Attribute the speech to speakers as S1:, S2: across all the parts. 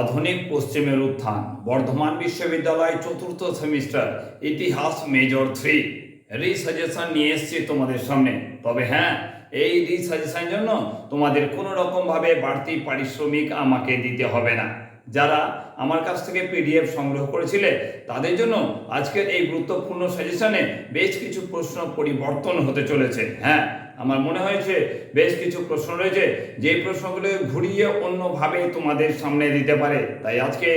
S1: আধুনিক পশ্চিমের উত্থান, বর্ধমান বিশ্ববিদ্যালয় চতুর্থ সেমিস্টার, ইতিহাস মেজর থ্রি। রিসাজেশন নিয়ে এসছি তোমাদের সামনে। তবে হ্যাঁ এই রিসাজেশন জন্য তোমাদের কোনো রকমভাবে বাড়তি পারিশ্রমিক আমাকে দিতে হবে না। যারা আমার কাছ থেকে পিডিএফ সংগ্রহ করেছিলে। তাদের জন্য আজকের এই গুরুত্বপূর্ণ সাজেশনে বেশ কিছু প্রশ্ন পরিবর্তন হতে চলেছে। হ্যাঁ আমার মনে হয়েছে বেশ কিছু প্রশ্ন রয়েছে যে প্রশ্নগুলো ঘুরিয়ে অন্যভাবে তোমাদের সামনে দিতে পারে। তাই আজকে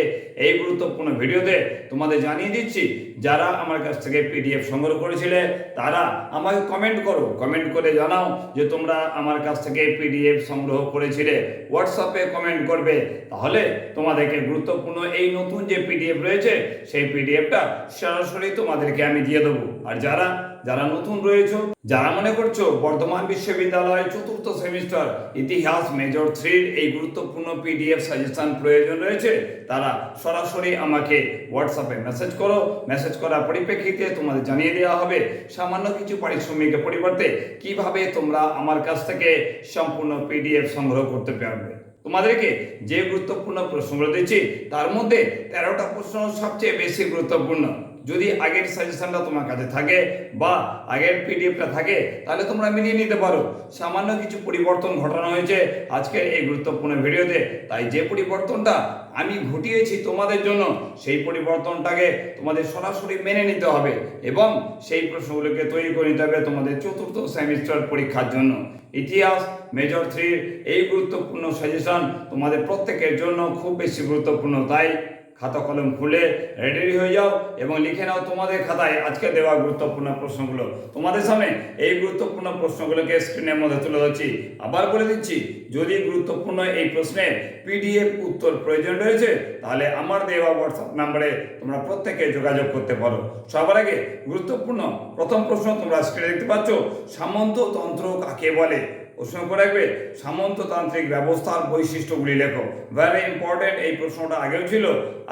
S1: এই গুরুত্বপূর্ণ ভিডিওতে তোমাদের জানিয়ে দিচ্ছি, যারা আমার কাছ থেকে পিডিএফ সংগ্রহ করেছিলে, তারা আমাকে কমেন্ট করো। কমেন্ট করে জানাও যে তোমরা আমার কাছ থেকে পিডিএফ সংগ্রহ করেছিলে। হোয়াটসঅ্যাপে কমেন্ট করবে। তাহলে তোমাদেরকে গুরুত্বপূর্ণ এই নতুন যে পিডিএফ রয়েছে, সেই পিডিএফটা সরাসরি তোমাদেরকে আমি দিয়ে দেবো। আর যারা যারা নতুন রয়েছে, যারা মনে করছ বর্ধমান বিশ্ববিদ্যালয় চতুর্থ সেমিস্টার, ইতিহাস মেজর থ্রির এই গুরুত্বপূর্ণ পিডিএফ সাজেশন প্রয়োজন রয়েছে, তারা সরাসরি আমাকে হোয়াটসঅ্যাপে মেসেজ করো। মেসেজ করার পরিপ্রেক্ষিতে তোমাদের জানিয়ে দেওয়া হবে সামান্য কিছু পারিশ্রমিকের পরিবর্তে কীভাবে তোমরা আমার কাছ থেকে সম্পূর্ণ পিডিএফ সংগ্রহ করতে পারবে। তোমাদেরকে যে গুরুত্বপূর্ণ প্রশ্নগুলো দিচ্ছি, তার মধ্যে তেরোটা প্রশ্ন সবচেয়ে বেশি গুরুত্বপূর্ণ। যদি আগের সাজেশনটা তোমার কাছে থাকে বা আগের পিডিএফটা থাকে, তাহলে তোমরা মিলিয়ে নিতে পারো। সামান্য কিছু পরিবর্তন ঘটানো হয়েছে আজকের এই গুরুত্বপূর্ণ ভিডিওতে। তাই যে পরিবর্তনটা আমি ঘটিয়েছি তোমাদের জন্য, সেই পরিবর্তনটাকে তোমাদের সরাসরি মেনে নিতে হবে এবং সেই প্রশ্নগুলোকে তৈরি করে নিতে হবে তোমাদের চতুর্থ সেমিস্টার পরীক্ষার জন্য। ইতিহাস মেজর থ্রির এই গুরুত্বপূর্ণ সাজেশন তোমাদের প্রত্যেকের জন্য খুব বেশি গুরুত্বপূর্ণ। তাই খাতা কলম খুলে রেডি হয়ে যাও এবং লিখে নাও তোমাদের খাতায় আজকে দেওয়া গুরুত্বপূর্ণ প্রশ্নগুলো। তোমাদের সামনে এই গুরুত্বপূর্ণ প্রশ্নগুলোকে স্ক্রিনের মধ্যে তুলে ধরছি। আবার বলে দিচ্ছি, যদি গুরুত্বপূর্ণ এই প্রশ্নের পিডিএফ উত্তর প্রয়োজন রয়েছে, তাহলে আমার দেওয়া হোয়াটসঅ্যাপ নাম্বারে তোমরা প্রত্যেকে যোগাযোগ করতে পারো। সবার আগে গুরুত্বপূর্ণ প্রথম প্রশ্ন তোমরা স্ক্রিনে দেখতে পাচ্ছ সামন্ততন্ত্র কাকে বলে? প্রশ্ন রাখবে, সামন্ততান্ত্রিক ব্যবস্থার বৈশিষ্ট্যগুলি লেখো। ভেরি ইম্পর্টেন্ট এই প্রশ্নটা আগেও ছিল,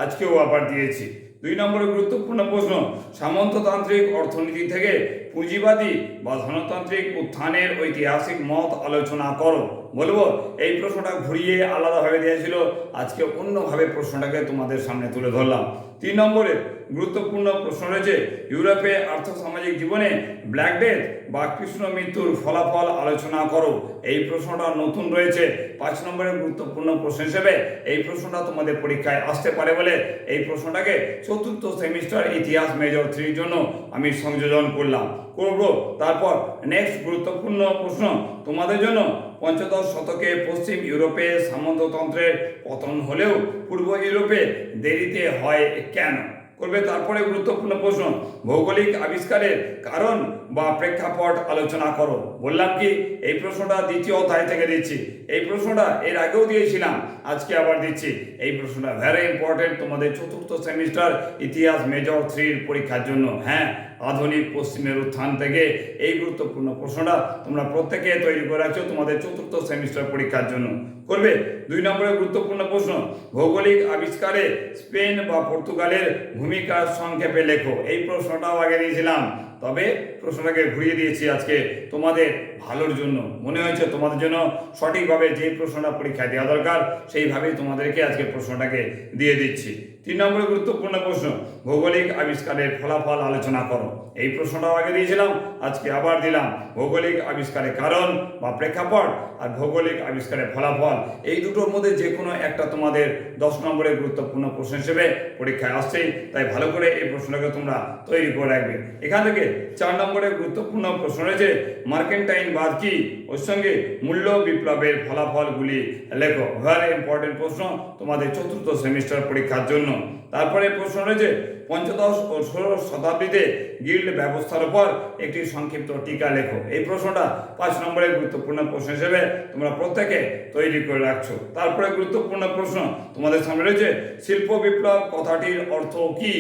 S1: আজকেও আবার দিয়েছি। দুই নম্বরের গুরুত্বপূর্ণ প্রশ্ন, সামন্ততান্ত্রিক অর্থনীতি থেকে পুঁজিবাদী বা ধনতান্ত্রিক উত্থানের ঐতিহাসিক মত আলোচনা করো। বলব, এই প্রশ্নটা ঘুরিয়ে আলাদাভাবে দিয়েছিল আজকে অন্যভাবে প্রশ্নটাকে তোমাদের সামনে তুলে ধরলাম। তিন নম্বরের গুরুত্বপূর্ণ প্রশ্ন রয়েছে, ইউরোপে আর্থসামাজিক জীবনে ব্ল্যাক ডেথ বা কৃষ্ণ মৃত্যুর ফলাফল আলোচনা করো। এই প্রশ্নটা নতুন রয়েছে। পাঁচ নম্বরের গুরুত্বপূর্ণ প্রশ্ন হিসেবে এই প্রশ্নটা তোমাদের পরীক্ষায় আসতে পারে বলে এই প্রশ্নটাকে চতুর্থ সেমিস্টার ইতিহাস মেজর থ্রির জন্য আমি সংযোজন করলাম। করব। তারপর নেক্সট গুরুত্বপূর্ণ প্রশ্ন। তোমাদের জন্য পঞ্চদশ শতকে পশ্চিম ইউরোপে সামন্ততন্ত্রের পতন হলেও পূর্ব ইউরোপে দেরিতে হয় কেন? করবে তারপরে গুরুত্বপূর্ণ প্রশ্ন। ভৌগোলিক আবিষ্কারের কারণ বা প্রেক্ষাপট আলোচনা করো। বললাম কি, এই প্রশ্নটা দ্বিতীয় অধ্যায় থেকে দিচ্ছি। এই প্রশ্নটা এর আগেও দিয়েছিলাম, আজকে আবার দিচ্ছি। এই প্রশ্নটা ভেরি ইম্পর্টেন্ট তোমাদের চতুর্থ সেমিস্টার ইতিহাস মেজর থ্রির পরীক্ষার জন্য। হ্যাঁ আধুনিক পশ্চিমের উত্থান থেকে এই গুরুত্বপূর্ণ প্রশ্নটা তোমরা প্রত্যেকে তৈরি করে রাখছো তোমাদের চতুর্থ সেমিস্টার পরীক্ষার জন্য। করবে? দুই নম্বরের গুরুত্বপূর্ণ প্রশ্ন, ভৌগোলিক আবিষ্কারে স্পেন বা পর্তুগালের ভূমিকা সংক্ষেপে লেখো। এই প্রশ্নটাও আগে দিয়েছিলাম, তবে প্রশ্নটাকে ঘুরিয়ে দিয়েছি আজকে তোমাদের ভালোর জন্য। মনে হয়েছে তোমাদের জন্য সঠিকভাবে যে প্রশ্নটা পরীক্ষায় দেওয়া দরকার, সেইভাবেই তোমাদেরকে আজকে প্রশ্নটাকে দিয়ে দিচ্ছি। তিন নম্বরে গুরুত্বপূর্ণ প্রশ্ন, ভৌগোলিক আবিষ্কারের ফলাফল আলোচনা করো। এই প্রশ্নটাও আগে দিয়েছিলাম, আজকে আবার দিলাম। ভৌগোলিক আবিষ্কারের কারণ বা প্রেক্ষাপট আর ভৌগোলিক আবিষ্কারের ফলাফল এই দুটোর মধ্যে যে কোনো একটা তোমাদের দশ নম্বরের গুরুত্বপূর্ণ প্রশ্ন হিসেবে পরীক্ষায় আসছেই তাই ভালো করে এই প্রশ্নটাকে তোমরা তৈরি করে রাখবে। এখান থেকে চার নম্বরের গুরুত্বপূর্ণ প্রশ্ন রয়েছে, মার্কেন্টাইন বাদ কি? ওর সঙ্গে মূল্য বিপ্লবের ফলাফলগুলি লেখো। ভেরি ইম্পর্টেন্ট প্রশ্ন তোমাদের চতুর্থ সেমিস্টার পরীক্ষার জন্য। তারপরে প্রশ্ন রয়েছে পঞ্চদশ ও ষোড়শ শতাব্দীতে গিল্ড ব্যবস্থার উপর একটি সংক্ষিপ্ত টিকা লেখো। এই প্রশ্নটা পাঁচ নম্বরের গুরুত্বপূর্ণ প্রশ্ন হিসেবে তোমরা প্রত্যেকে তৈরি করে রাখছো। তারপরে গুরুত্বপূর্ণ প্রশ্ন তোমাদের সামনে রয়েছে, শিল্প বিপ্লব কথাটির অর্থ কি?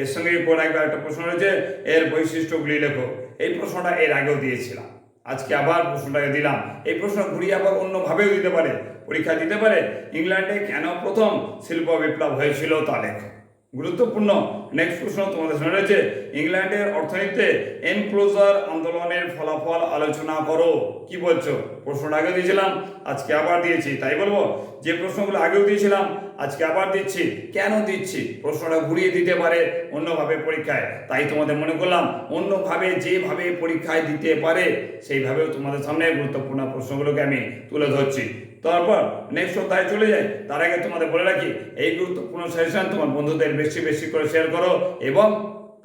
S1: এর সঙ্গে পর একবার একটা প্রশ্ন রয়েছে, এর বৈশিষ্ট্যগুলি লেখো। এই প্রশ্নটা এর আগেও দিয়েছিলাম, আজকে আবার প্রশ্নটাকে দিলাম। এই প্রশ্ন ঘুরিয়ে আবার অন্যভাবেও দিতে পারে, পরীক্ষা দিতে পারে, ইংল্যান্ডে কেন প্রথম শিল্প বিপ্লব হয়েছিল তা লেখো। গুরুত্বপূর্ণ নেক্সট প্রশ্ন তোমাদের শুনে রয়েছে। ইংল্যান্ডের অর্থনীতিতে এনক্লোজার আন্দোলনের ফলাফল আলোচনা করো। কি বলছো? প্রশ্নটা আগেও দিয়েছিলাম, আজকে আবার দিয়েছি। তাই বলব, যে প্রশ্নগুলো আগেও দিয়েছিলাম আজকে আবার দিচ্ছি। কেন দিচ্ছি? প্রশ্নটা ঘুরিয়ে দিতে পারে অন্যভাবে পরীক্ষায়। তাই তোমাদের মনে করলাম, অন্যভাবে যেভাবে পরীক্ষায় দিতে পারে, সেইভাবেও তোমাদের সামনে গুরুত্বপূর্ণ প্রশ্নগুলোকে আমি তুলে ধরছি। তারপর নেক্সট অধ্যায় চলে যাই। তার আগে তোমাদের বলে রাখি, এই গুরুত্বপূর্ণ সেশন তোমার বন্ধুদের বেশি বেশি করে শেয়ার করো এবং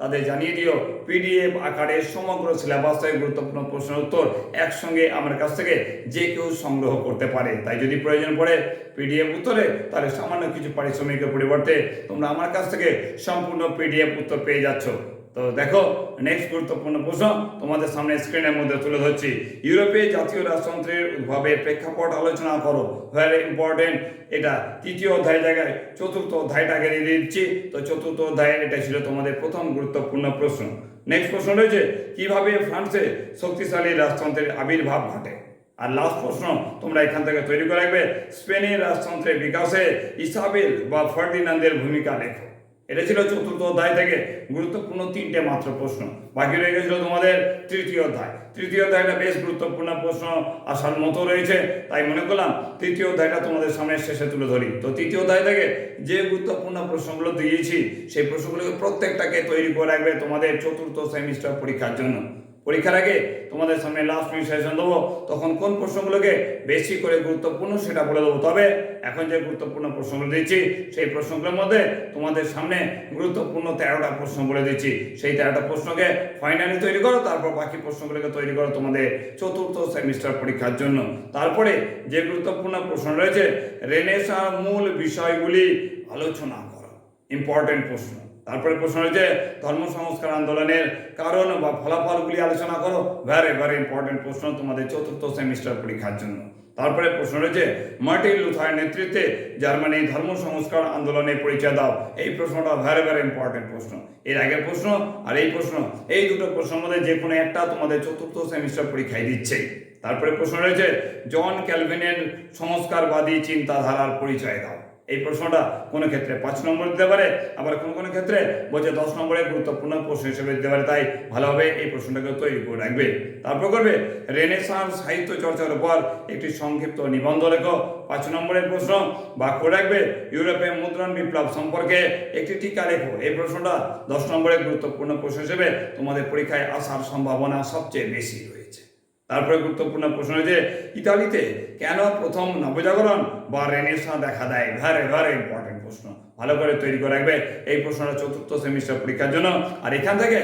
S1: তাদের জানিয়ে দিও, পিডিএফ আকারে সমগ্র সিলেবাসের গুরুত্বপূর্ণ প্রশ্নের উত্তর একসঙ্গে আমার কাছ থেকে যে কেউ সংগ্রহ করতে পারে। তাই যদি প্রয়োজন পড়ে পিডিএফ উত্তরে, তাহলে সামান্য কিছু পারিশ্রমিকের পরিবর্তে তোমরা আমার কাছ থেকে সম্পূর্ণ পিডিএফ উত্তর পেয়ে যাচ্ছ। তো দেখো নেক্সট গুরুত্বপূর্ণ প্রশ্ন, তোমাদের সামনে স্ক্রিনের মধ্যে তুলে ধরছি। ইউরোপে জাতীয় রাজতন্ত্রের উদ্ভাবের প্রেক্ষাপট আলোচনা করো। ভেরি ইম্পর্টেন্ট এটা তৃতীয় অধ্যায় জায়গায় চতুর্থ অধ্যায়টাকে দিয়ে দিচ্ছি। তো চতুর্থ অধ্যায়, এটা ছিল তোমাদের প্রথম গুরুত্বপূর্ণ প্রশ্ন। নেক্সট প্রশ্ন রয়েছে, কীভাবে ফ্রান্সে শক্তিশালী রাজতন্ত্রের আবির্ভাব ঘটে? আর লাস্ট প্রশ্ন, তোমরা এখান থেকে তৈরি করে রাখবে, স্পেনের রাজতন্ত্রের বিকাশে ইসাবেল বা ফার্ডিনান্দের ভূমিকা লেখো। এটা ছিল চতুর্থ অধ্যায় থেকে গুরুত্বপূর্ণ তিনটে মাত্র প্রশ্ন। বাকি রয়ে গেছিল তোমাদের তৃতীয় অধ্যায়। তৃতীয় অধ্যায়টা বেশ গুরুত্বপূর্ণ প্রশ্ন আসার মতো রয়েছে। তাই মনে করলাম তৃতীয় অধ্যায়টা তোমাদের সামনে শেষে তুলে ধরি। তো তৃতীয় অধ্যায় থেকে যে গুরুত্বপূর্ণ প্রশ্নগুলো দিয়েছি, সেই প্রশ্নগুলোকে প্রত্যেকটাকে তৈরি করে রাখবে তোমাদের চতুর্থ সেমিস্টার পরীক্ষার জন্য। পরীক্ষার আগে তোমাদের সামনে লাস্ট মিনিট সেশন দেবো। তখন কোন প্রশ্নগুলোকে বেশি করে গুরুত্বপূর্ণ সেটা বলে দেবো। তবে এখন যে গুরুত্বপূর্ণ প্রশ্নগুলো দিচ্ছি, সেই প্রশ্নগুলোর মধ্যে তোমাদের সামনে গুরুত্বপূর্ণ তেরোটা প্রশ্ন বলে দিচ্ছি। সেই তেরোটা প্রশ্নকে ফাইনালি তৈরি করো, তারপর বাকি প্রশ্নগুলোকে তৈরি করো তোমাদের চতুর্থ সেমিস্টার পরীক্ষার জন্য। তারপরে যে গুরুত্বপূর্ণ প্রশ্ন রয়েছে রেনেসার মূল বিষয়গুলি আলোচনা করো। ইম্পর্টেন্ট প্রশ্ন। তারপরে প্রশ্ন রয়েছে ধর্ম সংস্কার আন্দোলনের কারণ বা ফলাফলগুলি আলোচনা করো। ভ্যারি ভ্যারি ইম্পর্টেন্ট প্রশ্ন তোমাদের চতুর্থ সেমিস্টার পরীক্ষার জন্য। তারপরে প্রশ্ন রয়েছে মার্টিন লুথার নেতৃত্বে জার্মানি ধর্ম সংস্কার আন্দোলনে পরিচয় দাও। এই প্রশ্নটা ভ্যারি ভ্যারি ইম্পর্টেন্ট প্রশ্ন। এর আগের প্রশ্ন আর এই প্রশ্ন, এই দুটো প্রশ্নের মধ্যে যে কোনো একটা তোমাদের চতুর্থ সেমিস্টার পরীক্ষায় দিচ্ছে তারপরে প্রশ্ন রয়েছে জন ক্যালভিনের সংস্কারবাদী চিন্তাধারার পরিচয় দাও। এই প্রশ্নটা কোনো ক্ষেত্রে? পাঁচ নম্বর দিতে পারে, আবার কোনো কোনো ক্ষেত্রে? বলছে দশ নম্বরে গুরুত্বপূর্ণ প্রশ্ন হিসেবে দিতে পারে, তাই ভালোভাবে এই প্রশ্নটাকে তৈরি করে রাখবে। তারপর করবে রেনেসাঁস সাহিত্য চর্চার উপর একটি সংক্ষিপ্ত নিবন্ধ লেখো। পাঁচ নম্বরের প্রশ্ন বা করে রাখবে, ইউরোপে মুদ্রণ বিপ্লব সম্পর্কে একটি টিকা লেখো। এই প্রশ্নটা দশ নম্বরের গুরুত্বপূর্ণ প্রশ্ন হিসেবে তোমাদের পরীক্ষায় আসার সম্ভাবনা সবচেয়ে বেশি রয়েছে। তারপরে গুরুত্বপূর্ণ প্রশ্ন হয়েছে, ইতালিতে কেন প্রথম নবজাগরণ বা রেনেসা দেখা দেয়? ভ্যারি ভ্যারি ইম্পর্টেন্ট প্রশ্ন। ভালো করে তৈরি করে রাখবে এই প্রশ্নটা চতুর্থ সেমিস্টার পরীক্ষার জন্য। আর এখান থেকে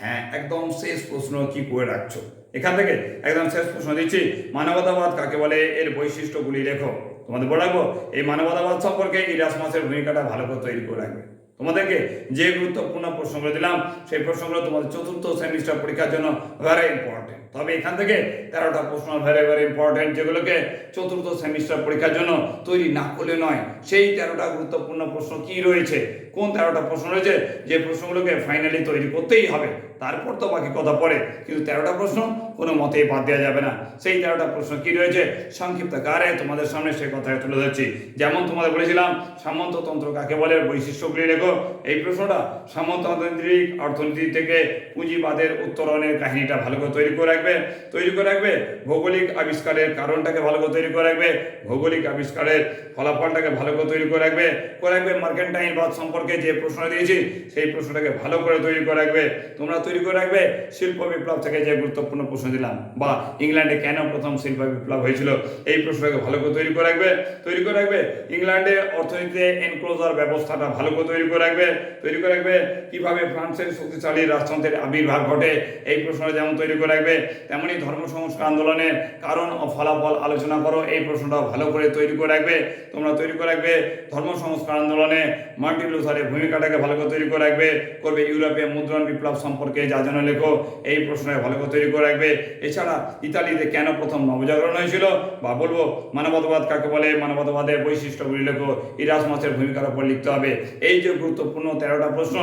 S1: হ্যাঁ একদম শেষ প্রশ্ন কি করে রাখছো? এখান থেকে একদম শেষ প্রশ্ন দিচ্ছি। মানবতাবাদ কাকে বলে? এর বৈশিষ্ট্যগুলি লেখো। তোমাদের বলে রাখব, এই মানবতাবাদ সম্পর্কে ইরাসমাসের ভূমিকাটা ভালো করে তৈরি করে রাখবে। তোমাদেরকে যে গুরুত্বপূর্ণ প্রশ্নগুলো দিলাম, সেই প্রশ্নগুলো তোমাদের চতুর্থ সেমিস্টার পরীক্ষার জন্য ভেরি ইম্পর্টেন্ট তবে এখান থেকে তেরোটা প্রশ্ন ভেরি ভেরি ইম্পর্টেন্ট যেগুলোকে চতুর্থ সেমিস্টার পরীক্ষার জন্য তৈরি না করলে নয়। সেই তেরোটা গুরুত্বপূর্ণ প্রশ্ন কি রয়েছে? কোন তেরোটা প্রশ্ন রয়েছে, যে প্রশ্নগুলোকে ফাইনালি তৈরি করতেই হবে। তারপর তো বাকি কথা পড়ে কিন্তু তেরোটা প্রশ্ন কোনো মতেই বাদ দেওয়া যাবে না। সেই তেরোটা প্রশ্ন কি রয়েছে? সংক্ষিপ্ত কারে তোমাদের সামনে সেই কথায় তুলে ধরছি। যেমন তোমাদের বলেছিলাম, সামন্ততন্ত্র কাকে বলে? বৈশিষ্ট্যগুলি লেখো এই প্রশ্নটা সামন্ততান্ত্রিক অর্থনীতি থেকে পুঁজিবাদের উত্তরণের কাহিনীটা ভালো করে তৈরি করে রাখবে। তৈরি করে রাখবে, ভৌগোলিক আবিষ্কারের কারণটাকে ভালো করে তৈরি করে রাখবে, ভৌগোলিক আবিষ্কারের ফলাফলটাকে ভালো করে তৈরি করে রাখবে করে রাখবে মার্কেন্টাইনবাদ সম্পর্কে যে প্রশ্ন দিয়েছি, সেই প্রশ্নটাকে ভালো করে তৈরি করে রাখবে। তোমরা তৈরি করে রাখবে, শিল্প বিপ্লব থেকে যে গুরুত্বপূর্ণ প্রশ্ন দিলাম, বা ইংল্যান্ডে কেন প্রথম শিল্প বিপ্লব হয়েছিল, এই প্রশ্নটাকে ভালো করে তৈরি করে রাখবে। তৈরি করে রাখবে, ইংল্যান্ডে অর্থনীতিতে এনক্লোজার ব্যবস্থাটা ভালো করে তৈরি করে রাখবে। তৈরি করে রাখবে, কীভাবে ফ্রান্সের শক্তিশালী রাজতন্ত্রের আবির্ভাব ঘটে, এই প্রশ্নটা যেমন তৈরি করে রাখবে তেমনই ধর্ম সংস্কার আন্দোলনের কারণ ও ফলাফল আলোচনা করো, এই প্রশ্নটা ভালো করে তৈরি করে রাখবে। তোমরা তৈরি করে রাখবে, ধর্ম সংস্কার আন্দোলনে মার্টিন লুথারের ভূমিকাটাকে ভালো করে তৈরি করে রাখবে, করবে ইউরোপে মুদ্রণ বিপ্লব সম্পর্কে যা যেন লেখো, এই প্রশ্নটাকে ভালো করে তৈরি করে রাখবে। এছাড়া ইতালিতে কেন প্রথম নবজাগরণ হয়েছিল? বা বলব, মানবতাবাদ কাকে বলে? মানবতাবাদের বৈশিষ্ট্যগুলি লেখো ইরাসমাসের ভূমিকার উপর লিখতে হবে। এই যে গুরুত্বপূর্ণ তেরোটা প্রশ্ন,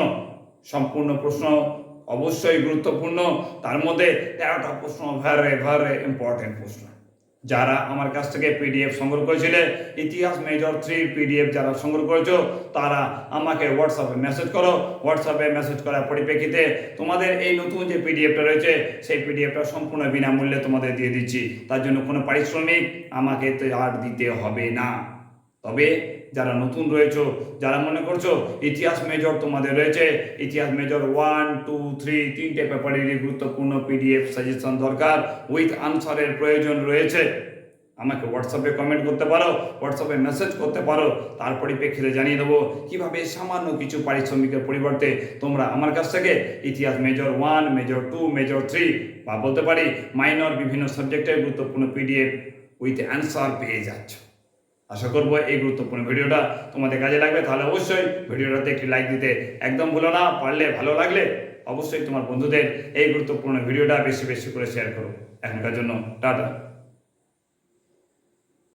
S1: সম্পূর্ণ প্রশ্ন অবশ্যই গুরুত্বপূর্ণ। তার মধ্যে তেরোটা প্রশ্ন ভ্যারে ভ্যারে ইম্পর্টেন্ট প্রশ্ন। যারা আমার কাছ থেকে পিডিএফ সংগ্রহ করেছিলে, ইতিহাস মেজর থ্রি পিডিএফ যারা সংগ্রহ করেছ, তারা আমাকে হোয়াটসঅ্যাপে মেসেজ করো। হোয়াটসঅ্যাপে মেসেজ করার পরিপ্রেক্ষিতে তোমাদের এই নতুন যে পিডিএফটা রয়েছে, সেই পিডিএফটা সম্পূর্ণ বিনামূল্যে তোমাদের দিয়ে দিচ্ছি। তার জন্য কোনো পারিশ্রমিক আমাকে তো আর দিতে হবে না। তবে যারা নতুন রয়েছো, যারা মনে করছ ইতিহাস মেজর তোমাদের রয়েছে, ইতিহাস মেজর ওয়ান টু থ্রি তিনটে পেপারেরই গুরুত্বপূর্ণ পিডিএফ সাজেশন দরকার উইথ আনসারের প্রয়োজন রয়েছে। আমাকে হোয়াটসঅ্যাপে কমেন্ট করতে পারো হোয়াটসঅ্যাপে মেসেজ করতে পারো তার পরিপ্রেক্ষিতে জানিয়ে দেবো কীভাবে সামান্য কিছু পারিশ্রমিকের পরিবর্তে তোমরা আমার কাছ থেকে ইতিহাস major one major two major three বা বলতে পারি মাইনর বিভিন্ন সাবজেক্টের গুরুত্বপূর্ণ পিডিএফ উইথ অ্যান্সার পেয়ে যাচ্ছ। আশা করব এই গুরুত্বপূর্ণ ভিডিওটা তোমাদের কাজে লাগবে। তাহলে অবশ্যই ভিডিওটাতে একটি লাইক দিতে একদম ভুলো না। পারলে ভালো লাগলে অবশ্যই তোমার বন্ধুদের এই গুরুত্বপূর্ণ ভিডিওটা বেশি বেশি করে শেয়ার করো। এখনকার জন্য টাটা।